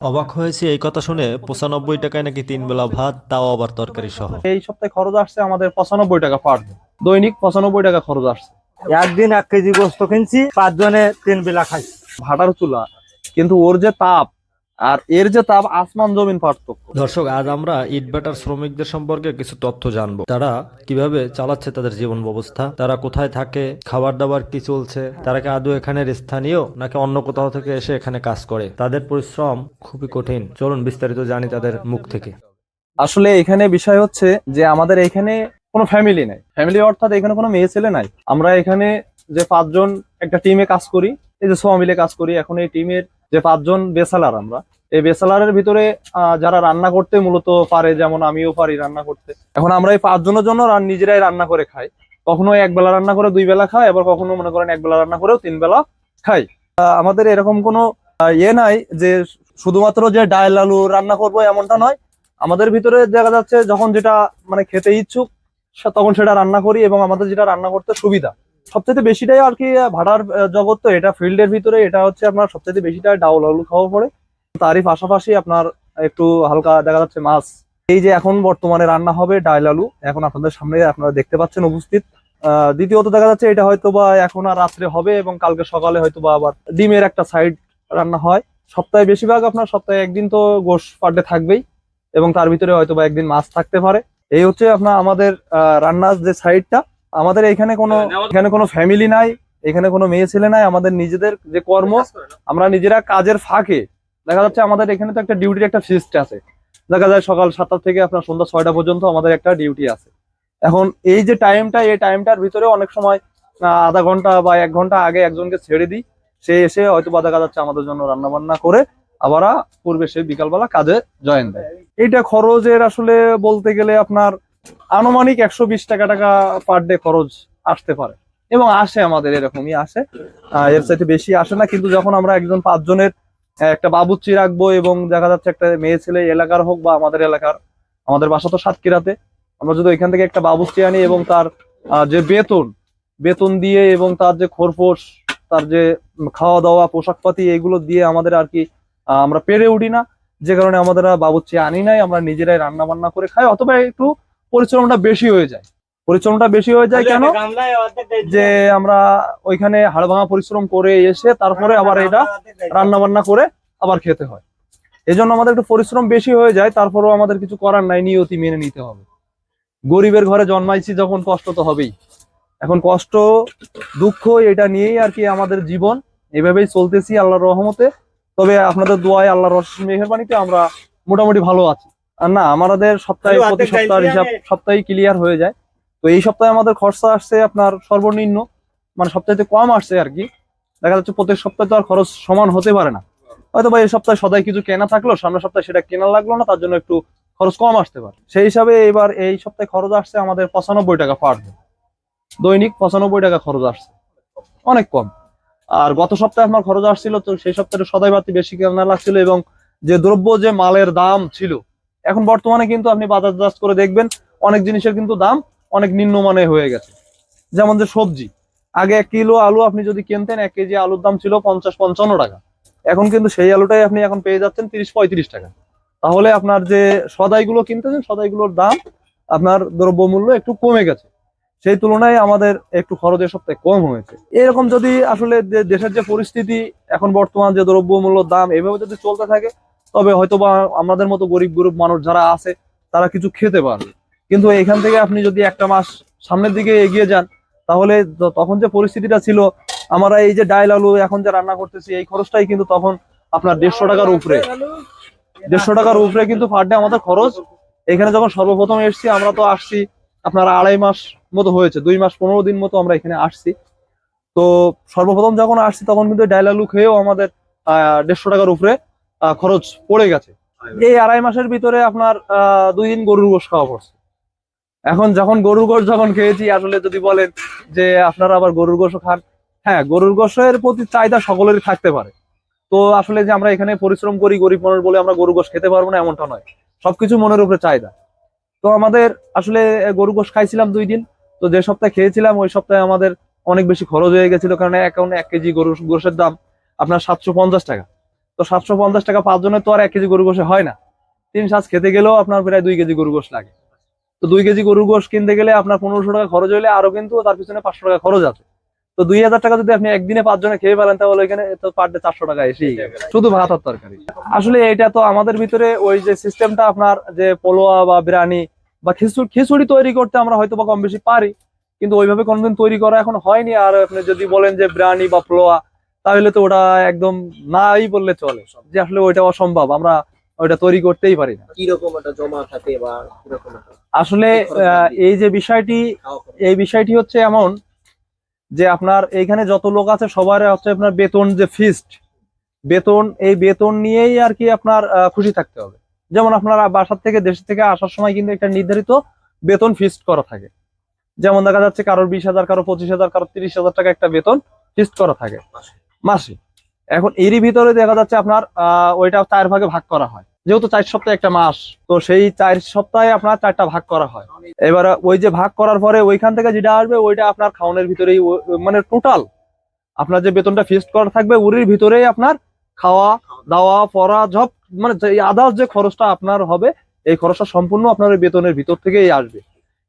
অবাক হয়েছে এই কথা শুনে। পঁচানব্বই টাকায় নাকি তিন বেলা ভাত তাও আবার তরকারি সহ এই সপ্তাহে খরচ আসছে আমাদের পঁচানব্বই টাকা পার দৈনিক পঁচানব্বই টাকা খরচ আসছে। একদিন এক কেজি গোস্ত কিনছি পাঁচজনে তিন বেলা খাই ভাটার চুলা। কিন্তু ওর যে তাপ আর এর যে তাপ আসমান জমিন পার্থক্য। দর্শক আজ আমরা ইটভাটার শ্রমিকদের সম্পর্কে কিছু তথ্য জানব। তারা কীভাবে চালাচ্ছে তাদের জীবন ব্যবস্থা তারা কোথায় থাকে? খাবার দাবার কি চলছে? তারা কি আদৌ এখানের স্থানীয় নাকি অন্য কোথাও থেকে এসে এখানে কাজ করে? তাদের পরিশ্রম খুবই কঠিন। চলুন বিস্তারিত জানি তাদের মুখ থেকে। আসলে এখানে বিষয় হচ্ছে যে আমাদের এখানে কোনো ফ্যামিলি নাই। ফ্যামিলি অর্থাৎ এখানে কোনো মেয়ে ছেলে নাই। আমরা এখানে যে পাঁচজন একটা টিমে কাজ করি এই যে সবাই মিলে কাজ করি এখন এই টিমের যে পাঁচজন বেসালার আমরা। এই বেসালারের ভিতরে যারা রান্না করতে মূলত পারে, যেমন আমিও পারি রান্না করতে। এখন আমরা এই পাঁচজনের জন্য নিজেরাই রান্না করে খাই। কখনো এক বেলা রান্না করে দুই বেলা খাই আবার কখনো মনে করেন এক বেলা রান্না করেও তিন বেলা খাই। আমাদের এরকম কোনো ইয়ে নাই যে শুধুমাত্র যে ডাল, আলু রান্না করব এমনটা নয়। আমাদের ভিতরে দেখা যাচ্ছে, যখন যেটা মানে খেতে ইচ্ছুক তখন সেটা রান্না করি এবং আমাদের যেটা রান্না করতে সুবিধা। সবচেয়ে বেশিটাই আর কি ভাড়ার জগৎ তো এটা ফিল্ডের ভিতরে, এটা হচ্ছে আপনার সবচেয়ে বেশিটা ডাউল আলু খাওয়া পড়ে তারই পাশাপাশি আপনার একটু হালকা দেখা যাচ্ছে মাছ। এই যে এখন বর্তমানে রান্না হবে ডাল আলু, এখন আপনাদের সামনে আপনারা দেখতে পাচ্ছেন উপস্থিত। দ্বিতীয়ত দেখা যাচ্ছে এটা হয়তো বা এখন আর রাত্রে হবে এবং কালকে সকালে হয়তো বা আবার ডিমের একটা সাইড রান্না হয়। সপ্তাহে বেশিরভাগ আপনার সপ্তাহে একদিন তো গোশ পার ডে থাকবেই এবং তার ভিতরে হয়তো বা একদিন মাছ থাকতে পারে। এই হচ্ছে আপনার আমাদের রান্নার যে সাইডটা আমাদের এখানে কোনো এখানে কোনো ফ্যামিলি নাই এখানে কোনো মেয়ে ছেলে নাই আমাদের নিজেদের যে কর্ম আমরা নিজেরা কাজের ফাঁকে। দেখা যাচ্ছে আমাদের এখানে তো একটা ডিউটির একটা ফিস্ট আছে। দেখা যায় সকাল সাতটা থেকে আপনার সন্ধ্যা ছয়টা পর্যন্ত আমাদের একটা ডিউটি আছে। এখন এই যে টাইমটা এই টাইমটার ভিতরে অনেক সময় আধা ঘণ্টা বা এক ঘণ্টা আগে একজনকে ছেড়ে দিই। সে এসে হয়তো বা দেখা যাচ্ছে আমাদের জন্য রান্না বান্না করে আবার পূর্বে সে বিকালবেলা কাজে জয়েন দেয়। এইটা খরচের আসলে বলতে গেলে আপনার আনুমানিক একশো বিশ টাকা টাকা পার ডে খরচ আসতে পারে। এবং আসে আমাদের এরকমই আসে। এর চাইতে বেশি আসে না, কিন্তু যখন আমরা একজন পাঁচজনের একটা বাবুচি রাখব এবং দেখা যাচ্ছে একটা মেয়ে ছেলে এলাকার হোক বা আমাদের এলাকার, আমাদের বাসা তো সাতক্ষীরাতে, আমরা যদি ওইখান থেকে একটা বাবুচি আনি এবং তার যে বেতন বেতন দিয়ে এবং তার যে খোরপোশ, তার যে খাওয়া দাওয়া পোশাক পাতি এগুলো দিয়ে আমাদের আর কি আমরা পেরে উঠি না। যে কারণে আমাদের আর বাবুর্চি আনি নাই, আমরা নিজেরাই রান্না বান্না করে খাই, অথবা একটু পরিশ্রমটা বেশি হয়ে যায়। পরিশ্রমটা বেশি হয়ে যায় কেন? যে আমরা ওইখানে হাড় ভাঙা পরিশ্রম করে এসে তারপরে আবার এটা রান্না বান্না করে আবার খেতে হয়। এই জন্য আমাদের একটু পরিশ্রম বেশি হয়ে যায় তারপরেও আমাদের কিছু করার নাই নিয়তি মেনে নিতে হবে। গরিবের ঘরে জন্মাইছি যখন কষ্ট তো হবেই। এখন কষ্ট দুঃখ এটা নিয়েই আর কি আমাদের জীবন। এভাবেই চলতেছি আল্লাহর রহমতে। তবে আপনাদের দোয়ায় আল্লাহর মেহরবানিতে আমরা মোটামুটি ভালো আছি। না আমাদের সপ্তাহে প্রতি সপ্তাহ হিসাব। সপ্তাহে ক্লিয়ার হয়ে যায়। তো এই সপ্তাহে আমাদের খরচা আসছে আপনার সর্বনিম্ন মানে সপ্তাহে কম আসছে আর কি। দেখা যাচ্ছে প্রত্যেক সপ্তাহে তো আর খরচ সমান হতে পারে না। হয়তো বা এই সপ্তাহে সদাই কিছু কেনা থাকল সামনের সপ্তাহে সেটা কেনা লাগল না তার জন্য একটু খরচ কম আসতে পারে। সেই হিসাবে এবার এই সপ্তাহে খরচ আসছে আমাদের পঁচানব্বই টাকা পার দিন দৈনিক পঁচানব্বই টাকা খরচ আসছে। অনেক কম। আর গত সপ্তাহে আমার খরচ আসছিল তো সেই সপ্তাহে সদাই বাতি বেশি কেনা লাগছিল এবং যে দ্রব্য যে মালের দাম ছিল এখন বর্তমানে কিন্তু আপনি বাজার জাজ করে দেখবেন, অনেক জিনিসের কিন্তু দাম অনেক নিম্নমানে হয়ে গেছে। যেমন যে সবজি, আগে এক কিলো আলু আপনি যদি কিনতেন, এক কেজি আলুর দাম ছিল পঞ্চাশ পঞ্চান্ন টাকা। এখন কিন্তু সেই আলুটাই আপনি এখন পেয়ে যাচ্ছেন তিরিশ পঁয়ত্রিশ টাকা। তাহলে আপনার যে সদাইগুলো কিনতেছেন, সদাইগুলোর দাম আপনার দ্রব্যমূল্য একটু কমে গেছে। সেই তুলনায় আমাদের একটু খরচের সপ্তাহে কম হয়েছে। এরকম যদি আসলে দেশের যে পরিস্থিতি, এখন বর্তমান যে দ্রব্যমূল্যর দাম, এভাবে যদি চলতে থাকে তবে হয়তো বা আমাদের মতো গরিব গরিব মানুষ যারা আছে তারা কিছু খেতে পারবে। কিন্তু এখান থেকে আপনি যদি একটা মাস সামনের দিকে এগিয়ে যান তাহলে তখন যে পরিস্থিতিটা ছিল আমরা এই যে ডাইল আলু এখন যে রান্না করতেছি এই খরচটাই কিন্তু তখন আপনার দেড়শো টাকার উপরে। দেড়শো টাকার উপরে কিন্তু পার ডে আমাদের খরচ। এখানে যখন সর্বপ্রথম এসেছি আমরা তো আসছি আপনার আড়াই মাস মতো হয়েছে দুই মাস পনেরো দিন মতো আমরা এখানে আসছি। তো সর্বপ্রথম যখন আসছি তখন কিন্তু ডাইল আলু খেয়েও আমাদের আহ, দেড়শো টাকার উপরে খরচ পড়ে গেছে। এই আড়াই মাসের ভিতরে আপনার আহ, দুই দিন গরুর গোশ খাওয়া পড়ছে। এখন যখন গরুর গোশ যখন খেয়েছি আসলে যদি বলেন যে আপনারা আবার গরুর গোশও খান হ্যাঁ গরুর গোশের প্রতি চাহিদা সকলেরই থাকতে পারে। তো আসলে যে আমরা এখানে পরিশ্রম করি গরিব মানুষ বলে আমরা গরু গোশ খেতে পারব না এমনটা নয়। সবকিছু মনের উপরে চাহিদা। তো আমাদের আসলে গরু গোশ খাইছিলাম দুই দিন। তো যে সপ্তাহে খেয়েছিলাম ওই সপ্তাহে আমাদের অনেক বেশি খরচ হয়ে গেছিল। কারণ এক কেজি গরু গোশের দাম আপনার সাতশো পঞ্চাশ টাকা। তো সাতশো পঞ্চাশ টাকা পাঁচজনের তো আর এক কেজি গরু গোশে হয় না। তিন সাজ খেতে গেলেও আপনার প্রায় দুই কেজি গরু গোশ লাগে। তো দুই কেজি গরু গোশ কিনতে গেলে আপনার পনেরোশো টাকা খরচ হলে আরও কিন্তু তার পিছনে পাঁচশো টাকা খরচ আছে। তো দুই হাজার টাকা যদি আপনি একদিনে পাঁচজনে খেয়ে ফেলেন, তাহলে এখানে তো পার ডে চারশো টাকা এসেই শুধু ভাত আর তরকারি। আসলে এটা তো আমাদের ভিতরে ওই যে সিস্টেমটা আপনার যে পোলোয়া বা বিরিয়ানি বা খিচুড়ি খিচুড়ি তৈরি করতে আমরা হয়তো বা কম বেশি পারি, কিন্তু ওইভাবে কোনোদিন তৈরি করা এখন হয়নি। আর আপনি যদি বলেন যে বিরিয়ানি বা পোলোয়া তাহলে তো ওটা একদম নাই বললে চলে যে আসলে ওইটা অসম্ভব আমরা ওইটা তৈরি করতেই পারি না। কীরকম একটা জমা থাকে বা কীরকম আসলে এই যে বিষয়টি? এই বিষয়টি হচ্ছে এমন যে আপনার এইখানে যত লোক আছে সবার হচ্ছে আপনার বেতন যে ফিস্ট বেতন এই বেতন নিয়েই আর কি আপনার খুশি থাকতে হবে। যেমন আপনার বাসার থেকে দেশ থেকে আসার সময় কিন্তু একটা নির্ধারিত বেতন ফিক্সড করা থাকে। যেমন দেখা যাচ্ছে কারোর বিশ হাজার কারও পঁচিশ হাজার কারও তিরিশ হাজার টাকা একটা বেতন ফিক্সড করা থাকে। মাসে। এখন এরই ভিতরে দেখা যাচ্ছে আপনার ওইটা চার ভাগে ভাগ করা হয়। যেহেতু চার সপ্তাহে একটা মাস, তো সেই চার সপ্তাহে আপনার চারটা ভাগ করা হয়। এবার ওই যে ভাগ করার পরে ওইখান থেকে যেটা আসবে, ওইটা আপনার খাওয়ানোর ভিতরেই মানে টোটাল আপনার যে বেতনটা ফিক্সড করা থাকবে ওরির ভিতরেই আপনার খাওয়া, দাওয়া, পড়া জব মানে আদার্স যে খরচটা আপনার হবে, এই খরচটা সম্পূর্ণ আপনার বেতনের ভিতর থেকেই আসবে।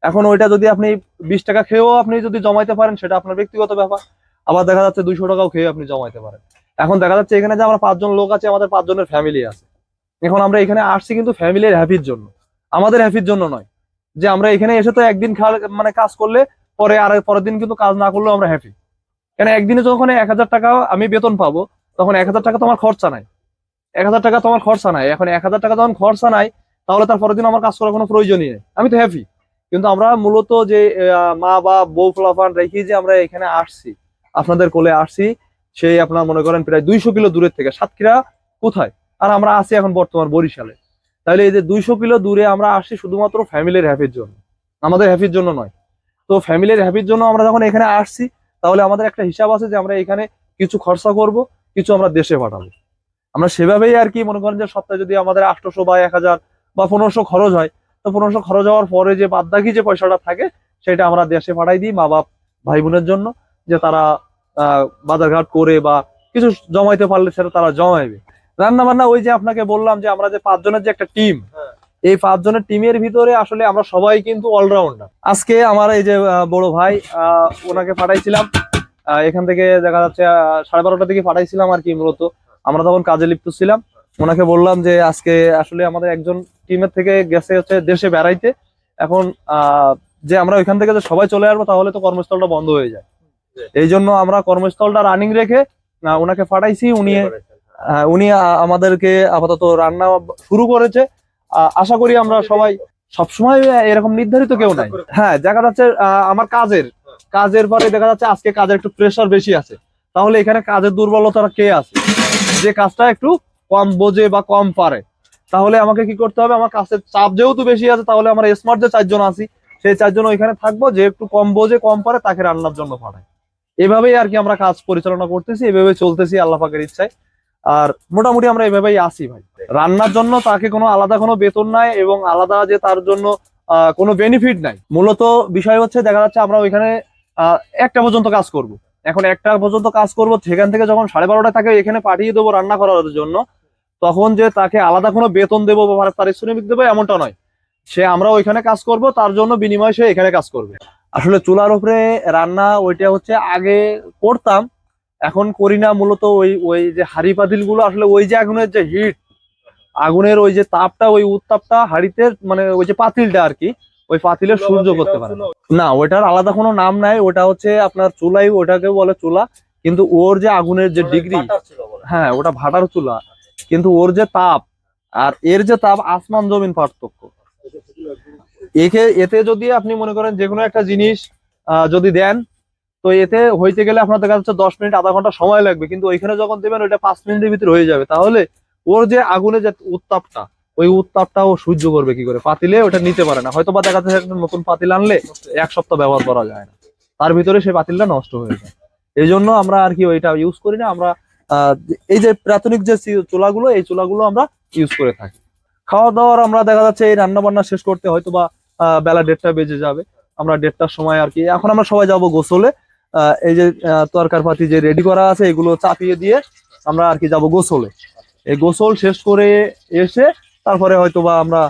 এখন ওইটা যদি আপনি বিশ টাকা খেয়েও আপনি যদি জমাইতে পারেন, সেটা আপনার ব্যক্তিগত ব্যাপার। আবার দেখা যাচ্ছে দুইশো টাকাও খেয়ে আপনি জমাইতে পারেন। এখন দেখা যাচ্ছে এখানে যে আমরা পাঁচজন লোক আছে, আমাদের পাঁচজনের ফ্যামিলি আছে। এখন আমরা এখানে আসছি কিন্তু ফ্যামিলির হ্যাপির জন্য। আমাদের হ্যাপির জন্য নয়। যে আমরা এখানে এসে তো একদিন মানে কাজ করলে পরে আর পরের দিন কিন্তু কাজ না করলেও আমরা হ্যাপি কেন একদিনে যখন এক হাজার টাকা আমি বেতন পাবো, তখন এক হাজার টাকা তোমার খরচা নাই। এক হাজার টাকা তোমার খরচা নাই। এখন এক হাজার টাকা যখন খরচা নাই, তাহলে তার পরের দিন আমার কাজ করার কোনো প্রয়োজনই নেই। আমি তো হ্যাপি কিন্তু আমরা মূলত যে মা বা বউ ফলাফান রেখে যে আমরা এখানে আসছি আপনাদের কোলে আসছি। সেই আপনার মনে করেন প্রায় দুইশো কিলো দূরের থেকে। সাতক্ষীরা কোথায়? আর আমরা আছি এখন বর্তমান বরিশালে। তাহলে এই যে দুইশো কিলো দূরে আমরা আসছি শুধুমাত্র ফ্যামিলির হ্যাপির জন্য। আমাদের হ্যাপির জন্য নয়। তো ফ্যামিলির হ্যাপির জন্য আমরা যখন এখানে আসছি, তাহলে আমাদের একটা হিসাব আছে যে আমরা এখানে কিছু খরচা করব, কিছু আমরা দেশে পাঠাবো। আমরা সেভাবেই আর কি মনে করেন যে সপ্তাহে যদি আমাদের আটশোশো বা এক হাজার বা পনেরোশো খরচ হয়, তো পনেরোশো খরচ হওয়ার পরে যে বাদবাকি যে পয়সাটা থাকে, সেটা আমরা দেশে পাঠাই দিই মা বাপ ভাই বোনের জন্য। তারা আহ, বাজারঘাট করে বা কিছু জমাইতে পারলে সেটা তারা জমাইবে। রান্না বান্না ওই যে আপনাকে বললাম যে আমরা যে পাঁচজনের যে একটা টিম হ্যাঁ। এই পাঁচজনের টিমের ভিতরে আসলে আমরা সবাই কিন্তু অলরাউন্ডার। আজকে আমার এই যে বড় ভাই আহ, ওনাকে পাঠাইছিলাম এখান থেকে দেখা যাচ্ছে সাড়ে বারোটা থেকে পাঠাইছিলাম আর কি মূলত। আমরা তখন কাজে লিপ্ত ছিলাম। ওনাকে বললাম যে আজকে আসলে আমাদের একজন টিমের থেকে গেছে হচ্ছে দেশে বেড়াইতে। এখন আহ, যে আমরা ওইখান থেকে যে সবাই চলে আসব তাহলে তো কর্মস্থলটা বন্ধ হয়ে যায়। এই জন্য আমরা কর্মস্থলটা রানিং রেখে ওনাকে পাঠাইছি উনি আহ, উনি আমাদেরকে আপাতত রান্না শুরু করেছে। আহ, আশা করি আমরা সবাই সবসময় এরকম নির্ধারিত কেউ নাই। হ্যাঁ দেখা যাচ্ছে আহ, আমার কাজের কাজের পরে দেখা যাচ্ছে আজকে কাজের একটু প্রেশার বেশি আছে। তাহলে এখানে কাজের দুর্বলতা কে আছে? যে কাজটা একটু কম বোঝে বা কম পারে। তাহলে আমাকে কি করতে হবে? আমার কাজের চাপ যেহেতু বেশি আছে তাহলে আমার স্মার্ট যে চারজন আছি সেই চারজন ওইখানে থাকব যে একটু কম বোঝে কম পারে তাকে রান্নার জন্য পাঠাই। এভাবেই আর কি আমরা কাজ পরিচালনা করতেছি এভাবে চলতেছি আল্লাহ পাকের ইচ্ছায়। আর মোটামুটি আমরা এভাবেই আসি ভাই। রান্নার জন্য তাকে কোনো আলাদা কোনো বেতন নাই এবং আলাদা যে তার জন্য কোনো বেনিফিট নাই। মূলত বিষয় হচ্ছে, দেখা যাচ্ছে আমরা ওইখানে একটা পর্যন্ত কাজ করব। এখন একটা পর্যন্ত কাজ করব, সেখান থেকে যখন সাড়ে বারোটা তাকে এখানে পাঠিয়ে দেবো রান্না করার জন্য, তখন যে তাকে আলাদা কোনো বেতন দেবো বা পারিশ্রমিক দেবো এমনটা নয়। সে আমরা ওইখানে কাজ করব, তার জন্য বিনিময়ে সে এখানে কাজ করবে। আসলে চুলার উপরে রান্না ওইটা হচ্ছে আগে করতাম এখন করি না মূলত ওই ওই যে হাড়ি পাতিলগুলো আসলে ওই যে আগুনের যে হিট আগুনের ওই যে তাপটা ওই উত্তাপটা হাড়িতে মানে ওই যে পাতিলটা আর কি ওই পাতিলে সূর্য করতে পারে না। না ওইটার আলাদা কোনো নাম নাই ওটা হচ্ছে আপনার চুলাই ওটাকে বলে চুলা কিন্তু ওর যে আগুনের যে ডিগ্রি হ্যাঁ ওটা ভাটার চুলা কিন্তু ওর যে তাপ আর এর যে তাপ আসমান জমিন পার্থক্য। একে, এতে যদি আপনি মনে করেন যে কোনো একটা জিনিস যদি দেন, তো এতে হইতে গেলে আপনার দেখা যাচ্ছে দশ মিনিট, আধা ঘণ্টা সময় লাগবে। কিন্তু ওইখানে যখন দেবেন, ওইটা পাঁচ মিনিটের ভিতরে হয়ে যাবে। তাহলে ওর যে আগুনের যে উত্তাপটা, ওই উত্তাপটা ও সহ্য করবে কি করে? পাতিলে ওটা নিতে পারে না। হয়তো বা দেখা যাচ্ছে একটা নতুন পাতিল আনলে এক সপ্তাহ ব্যবহার করা যায় না। তার ভিতরে সেই পাতিলটা নষ্ট হয়ে যায়। এই জন্য আমরা আর কি ওইটা ইউজ করি না। আমরা এই যে প্রাথমিক যে চুলাগুলো, এই চুলাগুলো আমরা ইউজ করে থাকি। খাওয়া দাওয়ার আমরা দেখা যাচ্ছে এই রান্না বান্না শেষ করতে হয়তো বা বেলা দেড়টা বেজে যাবে। আমরা দেড়টার সময় আর কি এখন আমরা সবাই যাব গোসলে। এই যে তরকার পাতি যে রেডি করা আছে এগুলো চাপিয়ে দিয়ে আমরা আর কি যাব গোসলে। এই গোসল শেষ করে এসে তারপরে হয়তো বা আমরা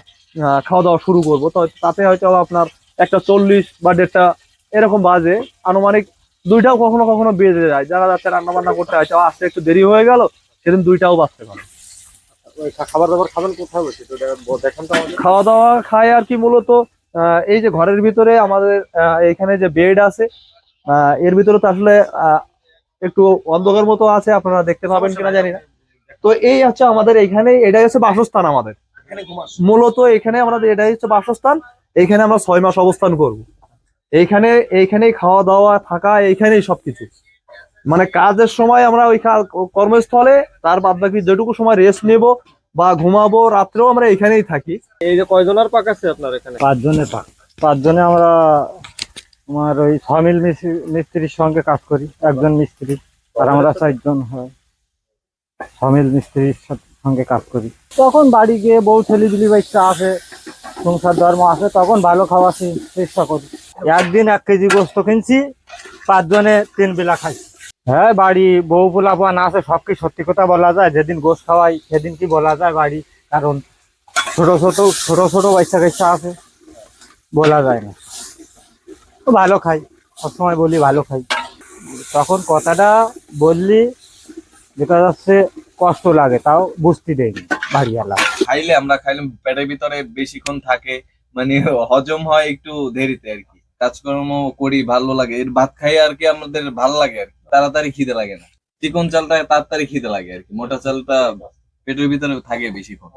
খাওয়া দাওয়া শুরু করব। তো তাতে হয়তো আপনার একটা চল্লিশ বা দেড়টা এরকম বাজে। আনুমানিক দুইটাও কখনো কখনো বেজে যায়। যারা যাচ্ছে রান্না বান্না করতে হয়তো আসতে একটু দেরি হয়ে গেল সেদিন দুইটাও বাজতে পারে। খাবার দাবার খাবেন কোথায় বসে তো এটা তো খাওয়া দাওয়া খায় আর কি মূলত এই যে ঘরের ভিতরে আমাদের এখানে যে বেড আছে এর ভিতরে তো আসলে একটু অন্ধকার মতো আছে, আপনারা দেখতে পাবেন কিনা জানি না। তো এই হচ্ছে আমাদের এখানে, এটাই হচ্ছে বাসস্থান আমাদের। মূলত এখানে আমাদের, এটাই হচ্ছে বাসস্থান। এখানে আমরা ছয় মাস অবস্থান করব। এইখানে, এইখানেই খাওয়া দাওয়া থাকা, এইখানেই সবকিছু। মানে কাজের সময় আমরা ওই কর্মস্থলে, তার বাদ বাকি যেটুকু সময় রেস্ট নেব বা ঘুমাবো রাত্রেও আমরা এখানেই থাকি। এই যে কয়জনের পাক আছে আপনার এখানে? পাঁচজনে পাক। পাঁচজনে আমরা আমার ওই সমিল মিস্ত্রি- মিস্ত্রির সঙ্গে কাজ করি। একজন মিস্ত্রি আর আমরা চারজন হয়। সমিল মিস্ত্রির সঙ্গে কাজ করি। তখন বাড়ি গিয়ে বউ ছেলে দিলি বাচ্চা আসে সংসার ধর্ম আসে তখন ভালো খাওয়া চেষ্টা করি। একদিন এক কেজি গোস্ত কিনছি পাঁচজনে তিন বেলা খাই হ্যাঁ বাড়ি বউ পোলাপান আছে, সব কি সত্যি কথা বলা যায়? যেদিন গোস খাওয়াই, সেদিন কি বলা যায় বাড়ি? কারণ ছোট ছোট ছোট ছোট বাচ্চা কাচ্চা আছে, বলা যায় না। ভালো খাই, সবসময় বলি ভালো খাই। তখন কথাটা বললি, যেটা যাচ্ছে কষ্ট লাগে, তাও বুঝতে দেয়নি বাড়িওয়ালা। খাইলে আমরা খাইলাম, পেটের ভিতরে বেশিক্ষণ থাকে মানে হজম হয় একটু দেরিতে আর কি। কাজকর্ম করি, ভালো লাগে। এর ভাত খাই আর কি আমাদের ভালো লাগে আর তাড়াতাড়ি খিদে লাগে না। চিকন চালটা তাড়াতাড়ি খিদে লাগে আর কি। মোটা চালটা পেটের ভিতরে থাকে বেশিক্ষণ।